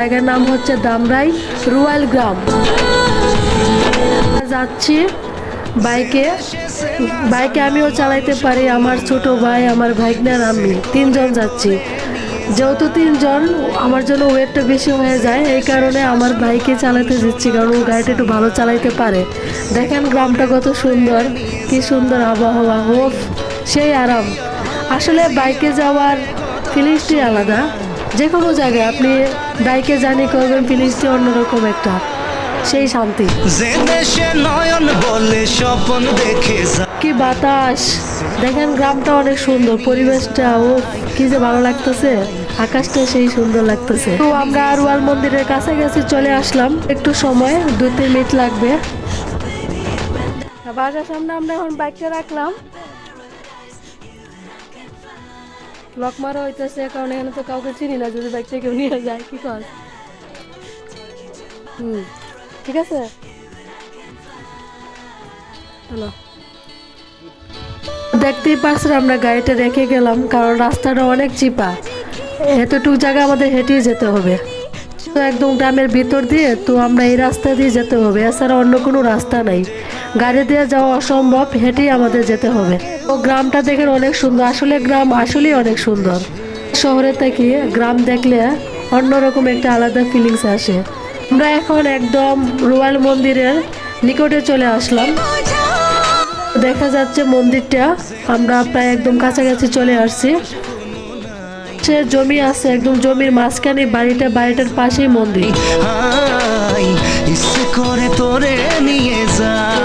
জায়গার নাম হচ্ছে দামরাই রুয়াল গ্রাম। যাচ্ছি বাইকে। বাইকে আমিও চালাইতে পারি, আমার ছোট ভাই, আমার ভাইগনার আমি তিনজন যাচ্ছি। যেহেতু তিনজন, আমার জন্য ওয়েটটা বেশি হয়ে যায়, এই কারণে আমার বাইকে চালাতে দিচ্ছি, কারণ ও গাড়িটা একটু ভালো চালাইতে পারে। দেখেন গ্রামটা কত সুন্দর, কি সুন্দর আবহাওয়া হোফ সেই আরাম। আসলে বাইকে যাওয়ার ফিলিংসটি আলাদা। যে কোনো জায়গায় আপনি বাইকে জার্নি করবেন ফিলিংসটি অন্যরকম একটা। সেই শান্তি। নয়ন বলে স্বপন দেখে কি বাতাস। দেখেন গ্রামটা অনেক সুন্দর পরিবেশটা ও কি যে ভালো লাগতেছে। আকাশটা সেই সুন্দর লাগতেছে। তো আমরা আরওয়াল মন্দিরের কাছাকাছি চলে আসলাম। একটু সময় দু তিন মিনিট লাগবে। বাসার সামনে আমরা এখন বাইকটা রাখলাম। লক মারা হইতেছে, কারণ এখানে তো কাউকে চিনি না, যদি বাইকটা কেউ নিয়ে যায়, কি কর? হুম, ঠিক আছে? হ্যালো। দেখতেই পারছেন, আমরা গাড়িটা রেখে গেলাম, কারণ রাস্তাটা অনেক চিপা। এতটুকু জায়গা আমাদের হেঁটেই যেতে হবে। তো একদম গ্রামের ভিতর দিয়ে, তো আমরা এই রাস্তা দিয়ে যেতে হবে। এছাড়া অন্য কোনো রাস্তা নাই। গাড়ি দিয়ে যাওয়া অসম্ভব, হেঁটেই আমাদের যেতে হবে। তো গ্রামটা দেখেন অনেক সুন্দর। আসলে গ্রাম আসলেই অনেক সুন্দর। শহরে থেকে গ্রাম দেখলে অন্যরকম একটা আলাদা ফিলিংস আসে। আমরা এখন একদম রোয়াল মন্দিরের নিকটে চলে আসলাম। দেখা যাচ্ছে মন্দিরটা। আমরা প্রায় একদম কাছাকাছি চলে আসছি। সে জমি আছে, একদম জমির মাঝখানে বাড়িটা, বাড়িটার পাশেই মন্দির। করে তোরে নিয়ে যাই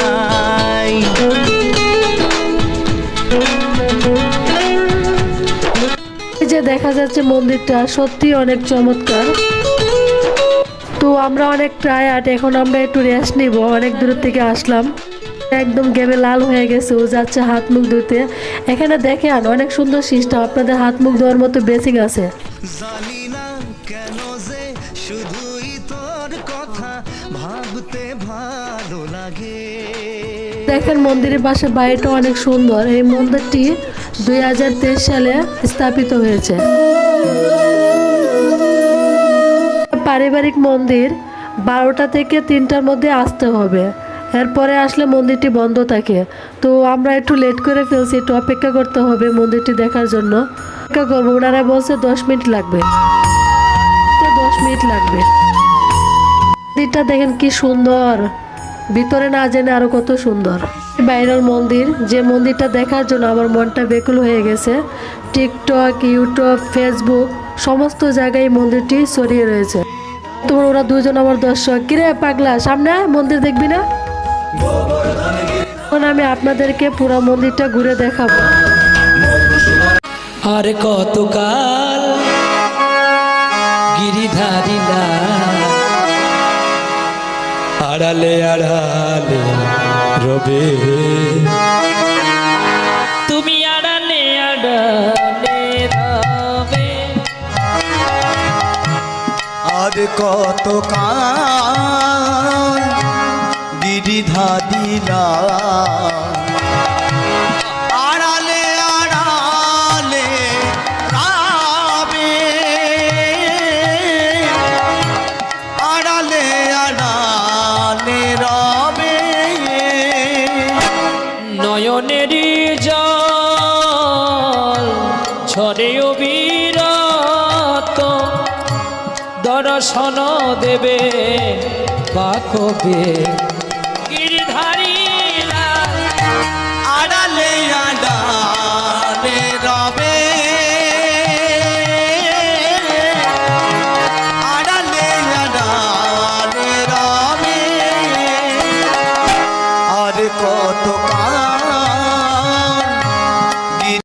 দেখা যাচ্ছে মন্দিরটা সত্যি অনেক চমৎকার। তো আমরা অনেক টায়ার্ড এখন আমরা একটু রেস্ট নিব অনেক দূর থেকে আসলাম। একদম গেমে লাল হয়ে গেছে ও যাচ্ছে হাত মুখ ধুতে। এখানে দেখেন অনেক সুন্দর সিস্টেম আপনাদের হাত মুখ ধোয়ার মতো বেসিং আছে। দেখেন মন্দিরের পাশে বাড়িটা অনেক সুন্দর এই মন্দিরটি দুই হাজার তেইশ সালে স্থাপিত হয়েছে। পারিবারিক মন্দির বারোটা থেকে তিনটার মধ্যে আসতে হবে। এরপরে আসলে মন্দিরটি বন্ধ থাকে। তো আমরা একটু লেট করে ফেলছি, একটু অপেক্ষা করতে হবে মন্দিরটি দেখার জন্য। অপেক্ষা করব, ওনারা বলছে দশ মিনিট লাগবে। দশ মিনিট লাগবে। মন্দিরটা দেখেন কি সুন্দর। ভিতরে না জেনে আরও কত সুন্দর। বাইরের মন্দির, যে মন্দিরটা দেখার জন্য আমার মনটা বেকুল হয়ে গেছে। টিকটক, ইউটিউব, ফেসবুক, সমস্ত জায়গায় মন্দিরটি ছড়িয়ে রয়েছে। তোমার ওরা দুজন আমার দর্শক। কিরে পাগলা, সামনে মন্দির দেখবি না? এখন আমি আপনাদেরকে পুরো মন্দিরটা ঘুরে দেখাবো। আর কতকাল গিরিধারিলা আড়ালে আড়ালে রবে। তুমি আড়ালে আড়ালে রবে। আর কত কাল গিরিধা দিলা নয়নের জল ঝরে অবিরত দর্শন দেবে পাকবে গিরিধারী আড়ালে